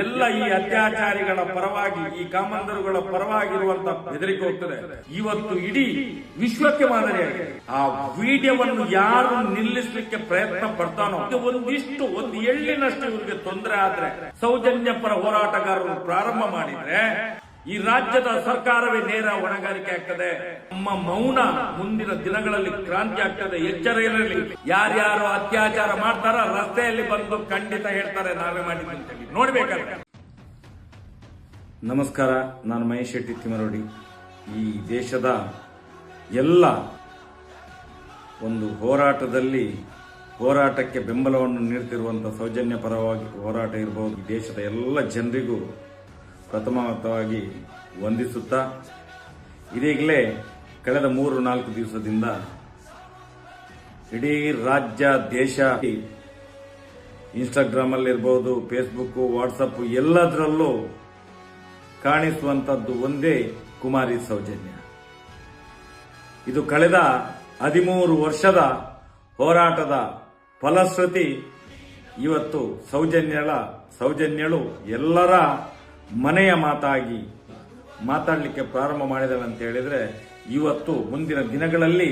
ಎಲ್ಲ ಈ ಅತ್ಯಾಚಾರಿಗಳ ಪರವಾಗಿ, ಈ ಕಾಮಂದರುಗಳ ಪರವಾಗಿರುವಂತ ಬೆದರಿಕೆ ಹೋಗ್ತದೆ. ಇವತ್ತು ಇಡೀ ವಿಶ್ವಕ್ಕೆ ಮಾದರಿಯಾಗಿದೆ. ಆ ವಿಡಿಯೋವನ್ನು ಯಾರು ನಿಲ್ಲಿಸಲಿಕ್ಕೆ ಪ್ರಯತ್ನ ಪಡ್ತಾನೋ ಒಂದಿಷ್ಟು, ಒಂದು ಎಳ್ಳಿನಷ್ಟು ಇವರಿಗೆ ತೊಂದರೆ ಆದ್ರೆ ಸೌಜನ್ಯ ಪರ ಹೋರಾಟಗಾರರು ಪ್ರಾರಂಭ ಮಾಡಿದ್ರೆ ಈ ರಾಜ್ಯದ ಸರ್ಕಾರವೇ ನೇರ ಹೊಣೆಗಾರಿಕೆ ಆಗ್ತದೆ. ನಮ್ಮ ಮೌನ ಮುಂದಿನ ದಿನಗಳಲ್ಲಿ ಕ್ರಾಂತಿ ಆಗ್ತದೆ, ಎಚ್ಚರ ಇರಲಿ. ಯಾರ್ಯಾರು ಅತ್ಯಾಚಾರ ಮಾಡ್ತಾರ ರಸ್ತೆಯಲ್ಲಿ ಬಂದು ಖಂಡಿತ ಹೇಳ್ತಾರೆ, ನಾವೇ ಮಾಡಿದ್ವಿ ಅಂತ ನಮಸ್ಕಾರ, ನಾನು ಮಹೇಶ್ ಶೆಟ್ಟಿ ತಿಮರೋಡಿ ಈ ದೇಶದ ಎಲ್ಲ ಒಂದು ಹೋರಾಟದಲ್ಲಿ ಹೋರಾಟಕ್ಕೆ ಬೆಂಬಲವನ್ನು ನೀಡ್ತಿರುವಂತಹ ಸೌಜನ್ಯ ಪರವಾಗಿ ಹೋರಾಟ ಇರಬಹುದು ದೇಶದ ಎಲ್ಲ ಜನರಿಗೂ ಪ್ರಥಮವಾಗಿ ವಂದಿಸುತ್ತಾ, ಇದೀಗಲೇ ಕಳೆದ ಮೂರು ನಾಲ್ಕು ದಿವಸದಿಂದ ಇಡೀ ರಾಜ್ಯ, ದೇಶ ಇನ್ಸ್ಟಾಗ್ರಾಮ್ ಇರಬಹುದು ಫೇಸ್ಬುಕ್ ವಾಟ್ಸಪ್ ಎಲ್ಲದರಲ್ಲೂ ಕಾಣಿಸುವಂತದ್ದು ಒಂದೇ ಕುಮಾರಿ ಸೌಜನ್ಯ. ಇದು ಕಳೆದ ಹದಿಮೂರು ವರ್ಷದ ಹೋರಾಟದ ಫಲಶ್ರುತಿ. ಇವತ್ತು ಸೌಜನ್ಯಳ, ಸೌಜನ್ಯಳು ಎಲ್ಲರ ಮನೆಯ ಮಾತಾಗಿ ಮಾತಾಡಲಿಕ್ಕೆ ಪ್ರಾರಂಭ ಮಾಡಿದಳು ಅಂತ ಹೇಳಿದ್ರೆ, ಇವತ್ತು ಮುಂದಿನ ದಿನಗಳಲ್ಲಿ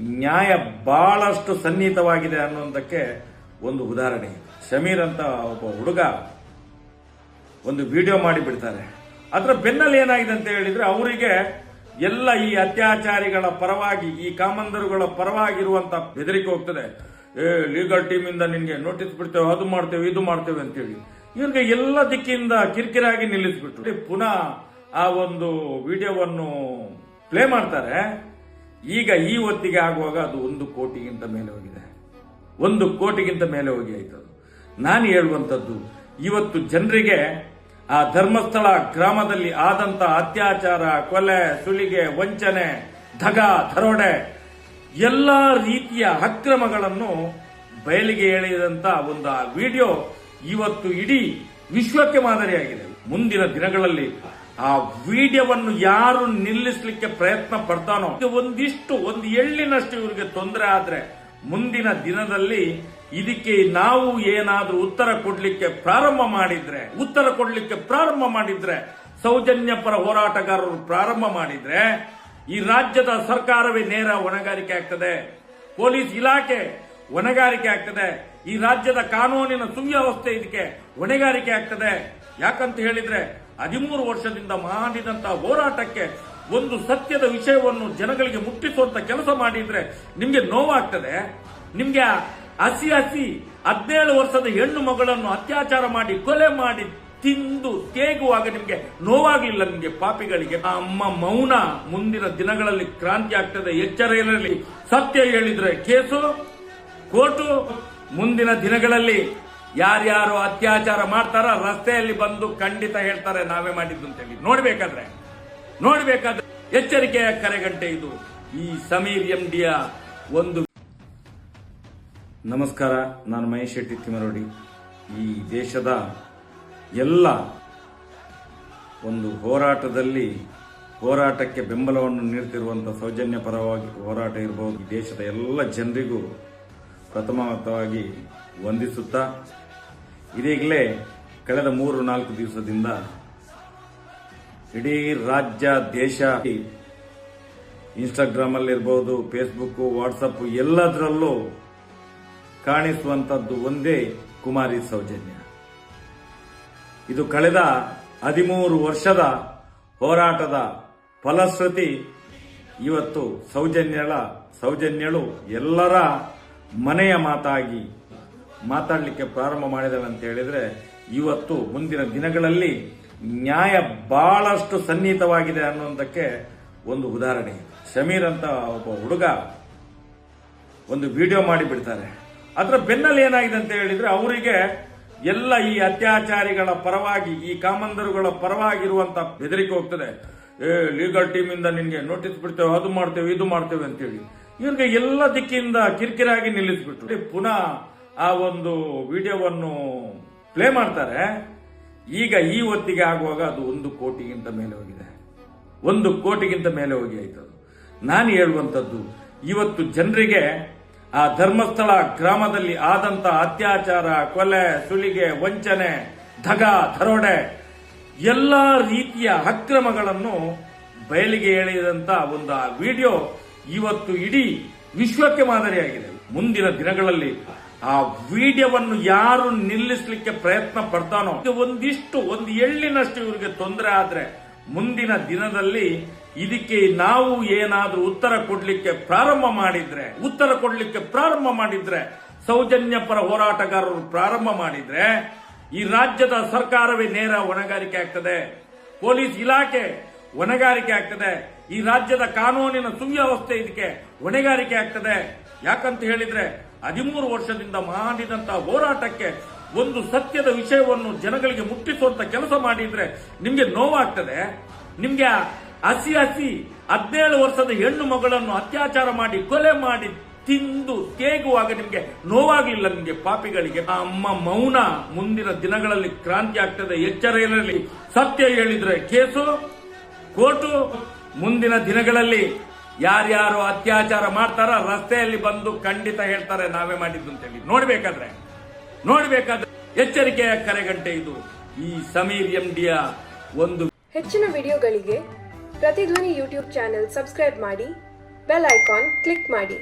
ನ್ಯಾಯ ಬಹಳಷ್ಟು ಸನ್ನಿಹಿತವಾಗಿದೆ ಅನ್ನುವಂಥಕ್ಕೆ ಒಂದು ಉದಾಹರಣೆ. ಸಮೀರ್ ಅಂತ ಒಬ್ಬ ಹುಡುಗ ಒಂದು ವಿಡಿಯೋ ಮಾಡಿ ಬಿಡ್ತಾರೆ ಅದರ ಬೆನ್ನಲ್ಲಿ ಏನಾಗಿದೆ ಅಂತ ಹೇಳಿದ್ರೆ, ಅವರಿಗೆ ಎಲ್ಲ ಈ ಅತ್ಯಾಚಾರಿಗಳ ಪರವಾಗಿ, ಈ ಕಾಮಂದರುಗಳ ಪರವಾಗಿರುವಂತ ಬೆದರಿಕೆ ಹೋಗ್ತದೆ. ಏ ಲೀಗಲ್ ಟೀಮ್ ಇಂದ ನಿನ್ಗೆ ನೋಟಿಸ್ ಬಿಡ್ತೇವೆ, ಅದು ಮಾಡ್ತೇವೆ, ಇದು ಮಾಡ್ತೇವೆ ಅಂತೇಳಿ. ಇವ್ರಿಗೆ ಎಲ್ಲ ದಿಕ್ಕಿಂದ ಕಿರಿಕಿರಾಗಿ ನಿಲ್ಲಿಸ್ಬಿಟ್ರು. ಪುನಃ ಆ ಒಂದು ವಿಡಿಯೋವನ್ನು ಪ್ಲೇ ಮಾಡ್ತಾರೆ. ಈಗ ಈ ಹೊತ್ತಿಗೆ ಆಗುವಾಗ ಅದು ಒಂದು ಕೋಟಿಗಿಂತ ಮೇಲೆ ಹೋಗಿದೆ. ಒಂದು ಕೋಟಿಗಿಂತ ಮೇಲೆ ಹೋಗಿ ಆಯ್ತು ಅದು. ನಾನು ಹೇಳುವಂಥದ್ದು, ಇವತ್ತು ಜನರಿಗೆ ಆ ಧರ್ಮಸ್ಥಳ ಗ್ರಾಮದಲ್ಲಿ ಆದಂತ ಅತ್ಯಾಚಾರ, ಕೊಲೆ, ಸುಲಿಗೆ, ವಂಚನೆ, ಧಗ, ದರೋಡೆ ಎಲ್ಲ ರೀತಿಯ ಅಕ್ರಮಗಳನ್ನು ಬಯಲಿಗೆ ಎಳೆದಂತ ಒಂದು ಆ ವಿಡಿಯೋ ಇವತ್ತು ಇಡೀ ವಿಶ್ವಕ್ಕೆ ಮಾದರಿಯಾಗಿದೆ. ಮುಂದಿನ ದಿನಗಳಲ್ಲಿ ಆ ವಿಡಿಯೋವನ್ನು ಯಾರು ನಿಲ್ಲಿಸಲಿಕ್ಕೆ ಪ್ರಯತ್ನ ಪಡ್ತಾನೋ ಒಂದಿಷ್ಟು, ಒಂದು ಎಳ್ಳಿನಷ್ಟು ಇವರಿಗೆ ತೊಂದರೆ ಆದ್ರೆ ಮುಂದಿನ ದಿನದಲ್ಲಿ ಇದಕ್ಕೆ ನಾವು ಏನಾದರೂ ಉತ್ತರ ಕೊಡ್ಲಿಕ್ಕೆ ಪ್ರಾರಂಭ ಮಾಡಿದ್ರೆ, ಉತ್ತರ ಕೊಡ್ಲಿಕ್ಕೆ ಪ್ರಾರಂಭ ಮಾಡಿದ್ರೆ ಸೌಜನ್ಯ ಪರ ಹೋರಾಟಗಾರರು ಪ್ರಾರಂಭ ಮಾಡಿದ್ರೆ, ಈ ರಾಜ್ಯದ ಸರ್ಕಾರವೇ ನೇರ ಹೊಣೆಗಾರಿಕೆ ಆಗ್ತದೆ. ಪೊಲೀಸ್ ಇಲಾಖೆ ಹೊಣೆಗಾರಿಕೆ ಆಗ್ತದೆ. ಈ ರಾಜ್ಯದ ಕಾನೂನಿನ ಸುವ್ಯವಸ್ಥೆ ಇದಕ್ಕೆ ಹೊಣೆಗಾರಿಕೆ ಆಗ್ತದೆ. ಯಾಕಂತ ಹೇಳಿದ್ರೆ ಹದಿಮೂರು ವರ್ಷದಿಂದ ಮಾಡಿದಂತಹ ಹೋರಾಟಕ್ಕೆ ಒಂದು ಸತ್ಯದ ವಿಷಯವನ್ನು ಜನಗಳಿಗೆ ಮುಟ್ಟಿಸುವಂತ ಕೆಲಸ ಮಾಡಿದ್ರೆ ನಿಮ್ಗೆ ನೋವಾಗ್ತದೆ. ನಿಮ್ಗೆ ಹಸಿ ಹಸಿ ಹದಿನೇಳು ವರ್ಷದ ಹೆಣ್ಣು ಮಗಳನ್ನು ಅತ್ಯಾಚಾರ ಮಾಡಿ ಕೊಲೆ ಮಾಡಿ ತಿಂದು ತೇಗುವಾಗ ನಿಮ್ಗೆ ನೋವಾಗ್ಲಿಲ್ಲ ನಿಮ್ಗೆ ಪಾಪಿಗಳಿಗೆ. ಅಮ್ಮ ಮೌನ ಮುಂದಿನ ದಿನಗಳಲ್ಲಿ ಕ್ರಾಂತಿ ಆಗ್ತದೆ. ಎಚ್ಚರ ಇರಲಿ. ಸತ್ಯ ಹೇಳಿದ್ರೆ ಕೇಸು. ಕೋರ್ಟು ಮುಂದಿನ ದಿನಗಳಲ್ಲಿ ಯಾರ್ಯಾರು ಅತ್ಯಾಚಾರ ಮಾಡ್ತಾರ ರಸ್ತೆಯಲ್ಲಿ ಬಂದು ಖಂಡಿತ ಹೇಳ್ತಾರೆ, ನಾವೇ ಮಾಡಿದ್ದು ಅಂತ ಹೇಳಿ ನೋಡ್ಬೇಕಾದ್ರೆ ನೋಡ್ಬೇಕಾದ್ರೆ ಎಚ್ಚರಿಕೆಯ ಕರೆಗಂಟೆ ಇದು. ಈ ಸಮೀರ್ ಎಂ ಡಿಯ ಒಂದು ನಮಸ್ಕಾರ, ನಾನು ಮಹೇಶ್ ಶೆಟ್ಟಿ ತಿಮರೋಡಿ ಈ ದೇಶದ ಎಲ್ಲ ಒಂದು ಹೋರಾಟದಲ್ಲಿ ಹೋರಾಟಕ್ಕೆ ಬೆಂಬಲವನ್ನು ನೀಡ್ತಿರುವಂತಹ ಸೌಜನ್ಯ ಪರವಾಗಿ ಹೋರಾಟ ಇರಬಹುದು ದೇಶದ ಎಲ್ಲ ಜನರಿಗೂ ಪ್ರಥಮವಾಗಿ ವಂದಿಸುತ್ತಾ ಇದೀಗಲೇ ಕಳೆದ ಮೂರು ನಾಲ್ಕು ದಿವಸದಿಂದ ಇಡೀ ರಾಜ್ಯ, ದೇಶ ಇನ್ಸ್ಟಾಗ್ರಾಮ್ ಇರಬಹುದು ಫೇಸ್ಬುಕ್ ವಾಟ್ಸಪ್ ಎಲ್ಲದರಲ್ಲೂ ಕಾಣಿಸುವಂತದ್ದು ಒಂದೇ ಕುಮಾರಿ ಸೌಜನ್ಯ. ಇದು ಕಳೆದ ಹದಿಮೂರು ವರ್ಷದ ಹೋರಾಟದ ಫಲಶ್ರುತಿ ಇವತ್ತು ಸೌಜನ್ಯಳ, ಸೌಜನ್ಯಳು ಎಲ್ಲರ ಮನೆಯ ಮಾತಾಗಿ ಮಾತಾಡಲಿಕ್ಕೆ ಪ್ರಾರಂಭ ಮಾಡಿದಳು ಅಂತ ಹೇಳಿದ್ರೆ, ಇವತ್ತು ಮುಂದಿನ ದಿನಗಳಲ್ಲಿ ನ್ಯಾಯ ಬಹಳಷ್ಟು ಸನ್ನಿಹಿತವಾಗಿದೆ ಅನ್ನೋದಕ್ಕೆ ಒಂದು ಉದಾಹರಣೆ. ಸಮೀರ್ ಅಂತ ಒಬ್ಬ ಹುಡುಗ ಒಂದು ವಿಡಿಯೋ ಮಾಡಿ ಬಿಡ್ತಾರೆ ಅದರ ಬೆನ್ನಲ್ಲಿ ಏನಾಗಿದೆ ಅಂತ ಹೇಳಿದ್ರೆ, ಅವರಿಗೆ ಎಲ್ಲ ಈ ಅತ್ಯಾಚಾರಿಗಳ ಪರವಾಗಿ, ಈ ಕಾಮಂದರುಗಳ ಪರವಾಗಿರುವಂತ ಬೆದರಿಕೆ ಹೋಗ್ತದೆ. ಏ ಲೀಗಲ್ ಟೀಮ್ ಇಂದ ನಿನ್ಗೆ ನೋಟಿಸ್ ಬಿಡ್ತೇವೆ, ಅದು ಮಾಡ್ತೇವೆ, ಇದು ಮಾಡ್ತೇವೆ ಅಂತೇಳಿ. ಇವ್ರಿಗೆ ಎಲ್ಲ ದಿಕ್ಕಿಂದ ಕಿರಿಕಿರಾಗಿ ನಿಲ್ಲಿಸ್ಬಿಟ್ರು. ಪುನಃ ಆ ಒಂದು ವಿಡಿಯೋವನ್ನು ಪ್ಲೇ ಮಾಡ್ತಾರೆ. ಈಗ ಈ ಹೊತ್ತಿಗೆ ಆಗುವಾಗ ಅದು ಒಂದು ಕೋಟಿಗಿಂತ ಮೇಲೆ ಹೋಗಿದೆ. ಒಂದು ಕೋಟಿಗಿಂತ ಮೇಲೆ ಹೋಗಿ ಆಯ್ತು ಅದು. ನಾನು ಹೇಳುವಂಥದ್ದು, ಇವತ್ತು ಜನರಿಗೆ ಆ ಧರ್ಮಸ್ಥಳ ಗ್ರಾಮದಲ್ಲಿ ಆದಂತ ಅತ್ಯಾಚಾರ, ಕೊಲೆ, ಸುಲಿಗೆ, ವಂಚನೆ, ಧಗ, ದರೋಡೆ ಎಲ್ಲ ರೀತಿಯ ಅಕ್ರಮಗಳನ್ನು ಬಯಲಿಗೆ ಎಳೆದಂತ ಒಂದು ವಿಡಿಯೋ ಇವತ್ತು ಇಡೀ ವಿಶ್ವಕ್ಕೆ ಮಾದರಿಯಾಗಿದೆ. ಮುಂದಿನ ದಿನಗಳಲ್ಲಿ ಆ ವಿಡಿಯೋವನ್ನು ಯಾರು ನಿಲ್ಲಿಸಲಿಕ್ಕೆ ಪ್ರಯತ್ನ ಪಡ್ತಾನೋ ಒಂದಿಷ್ಟು, ಒಂದು ಎಳ್ಳಿನಷ್ಟು ಇವರಿಗೆ ತೊಂದರೆ ಆದ್ರೆ ಮುಂದಿನ ದಿನದಲ್ಲಿ ಇದಕ್ಕೆ ನಾವು ಏನಾದರೂ ಉತ್ತರ ಕೊಡ್ಲಿಕ್ಕೆ ಪ್ರಾರಂಭ ಮಾಡಿದ್ರೆ, ಉತ್ತರ ಕೊಡ್ಲಿಕ್ಕೆ ಪ್ರಾರಂಭ ಮಾಡಿದ್ರೆ ಸೌಜನ್ಯ ಪರ ಹೋರಾಟಗಾರರು ಪ್ರಾರಂಭ ಮಾಡಿದ್ರೆ, ಈ ರಾಜ್ಯದ ಸರ್ಕಾರವೇ ನೇರ ಹೊಣೆಗಾರಿಕೆ ಆಗ್ತದೆ, ಪೊಲೀಸ್ ಇಲಾಖೆ ಹೊಣೆಗಾರಿಕೆ ಆಗ್ತದೆ ಈ ರಾಜ್ಯದ ಕಾನೂನಿನ ಸುವ್ಯವಸ್ಥೆ ಇದಕ್ಕೆ ಹೊಣೆಗಾರಿಕೆ ಆಗ್ತದೆ. ಯಾಕಂತ ಹೇಳಿದ್ರೆ ಹದಿಮೂರು ವರ್ಷದಿಂದ ಮಾಡಿದಂತಹ ಹೋರಾಟಕ್ಕೆ ಒಂದು ಸತ್ಯದ ವಿಷಯವನ್ನು ಜನಗಳಿಗೆ ಮುಟ್ಟಿಸುವಂತ ಕೆಲಸ ಮಾಡಿದ್ರೆ ನಿಮ್ಗೆ ನೋವಾಗ್ತದೆ. ನಿಮ್ಗೆ ಹಸಿ ಹಸಿ ಹದಿನೇಳು ವರ್ಷದ ಹೆಣ್ಣು ಮಗಳನ್ನು ಅತ್ಯಾಚಾರ ಮಾಡಿ ಕೊಲೆ ಮಾಡಿ ತಿಂದು ತೇಗುವಾಗ ನಿಮ್ಗೆ ನೋವಾಗಲಿಲ್ಲ ನಿಮ್ಗೆ ಪಾಪಿಗಳಿಗೆ. ಅಮ್ಮ ಮೌನ ಮುಂದಿನ ದಿನಗಳಲ್ಲಿ ಕ್ರಾಂತಿ ಆಗ್ತದೆ. ಎಚ್ಚರ ಇರಲಿ. ಸತ್ಯ ಹೇಳಿದ್ರೆ ಕೇಸು, ಕೋರ್ಟು ಮುಂದಿನ ದಿನಗಳಲ್ಲಿ ಯಾರ್ಯಾರು ಅತ್ಯಾಚಾರ ಮಾಡ್ತಾರ ರಸ್ತೆಯಲ್ಲಿ ಬಂದು ಖಂಡಿತ ಹೇಳ್ತಾರೆ, ನಾವೇ ಮಾಡಿದ್ದು ಅಂತೇಳಿ ನೋಡ್ಬೇಕಾದ್ರೆ ನೋಡ್ಬೇಕಾದ್ರೆ ಎಚ್ಚರಿಕೆಯ ಕರೆಗಂಟೆ ಇದು. ಈ ಸಮೀರ್ ಎಂಡಿಯ ಒಂದು ಹೆಚ್ಚಿನ ವಿಡಿಯೋಗಳಿಗೆ ಪ್ರತಿಧ್ವನಿ ಯೂಟ್ಯೂಬ್ ಚಾನೆಲ್ ಸಬ್ಸ್ಕ್ರೈಬ್ ಮಾಡಿ, ಬೆಲ್ ಐಕಾನ್ ಕ್ಲಿಕ್ ಮಾಡಿ.